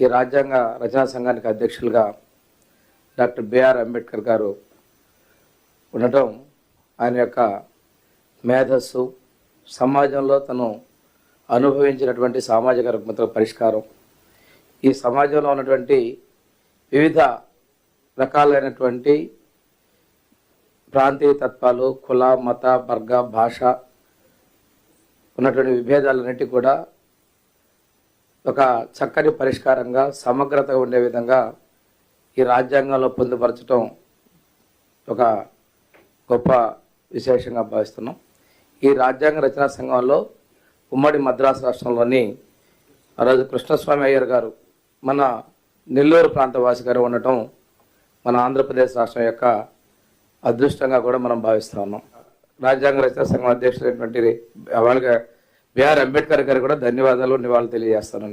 ఈ రాజ్యాంగ రచనా సంఘానికి అధ్యక్షులుగా డాక్టర్ బిఆర్ అంబేద్కర్ గారు ఉండటం ఆయన యొక్క మేధస్సు సమాజంలో తను అనుభవించినటువంటి సామాజిక రుగ్మతల పరిష్కారం. ఈ సమాజంలో ఉన్నటువంటి వివిధ రకాలైనటువంటి ప్రాంతీయ తత్వాలు కుల మత వర్గ భాష ఉన్నటువంటి విభేదాలన్నిటి కూడా ఒక చక్కని పరిష్కారంగా సమగ్రత ఉండే విధంగా ఈ రాజ్యాంగంలో పొందుపరచడం ఒక గొప్ప విశేషంగా భావిస్తున్నాం. ఈ రాజ్యాంగ రచనా సంఘంలో ఉమ్మడి మద్రాసు రాష్ట్రంలోని ఆ రోజు కృష్ణస్వామి అయ్యర్ గారు మన నెల్లూరు ప్రాంత వాసి గారు ఉండటం మన ఆంధ్రప్రదేశ్ రాష్ట్రం యొక్క అదృష్టంగా కూడా మనం భావిస్తా ఉన్నాం. రాజ్యాంగ రచనా సంఘం అధ్యక్షుడైనటువంటి వాళ్ళకి బిఆర్ అంబేద్కర్ గారు కూడా ధన్యవాదాలు నివాళులు తెలియజేస్తాను